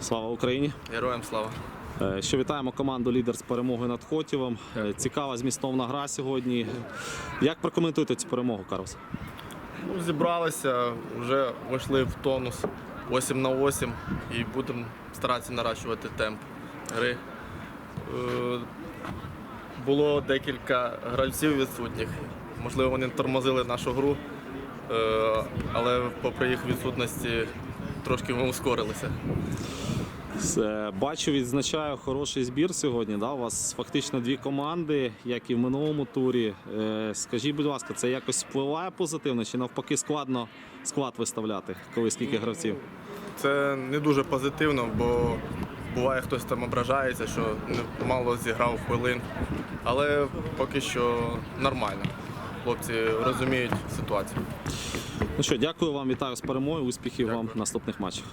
Слава Україні! Героям слава. Е, Що вітаємо команду лідер з перемогою над Хотівом. Е, Цікава змістовна гра сьогодні. Як прокоментуєте цю перемогу, Карлос? Ну, зібралися, вже вийшли в тонус 8 на 8 і будемо старатися наращувати темп гри. Е, Було декілька гравців відсутніх. Можливо, вони тормозили нашу гру, е, але попри їх відсутності трошки ми ускорилися. Бачу, відзначаю хороший збір сьогодні. Да? У вас фактично дві команди, як і в минулому турі. Е, Скажіть, будь ласка, це якось впливає позитивно чи навпаки складно склад виставляти, коли скільки гравців? Це не дуже позитивно, бо буває хтось там ображається, що мало зіграв хвилин. Але поки що нормально. Хлопці розуміють ситуацію. Ну що, дякую вам, вітаю з перемогою, успіхів вам в наступних матчах.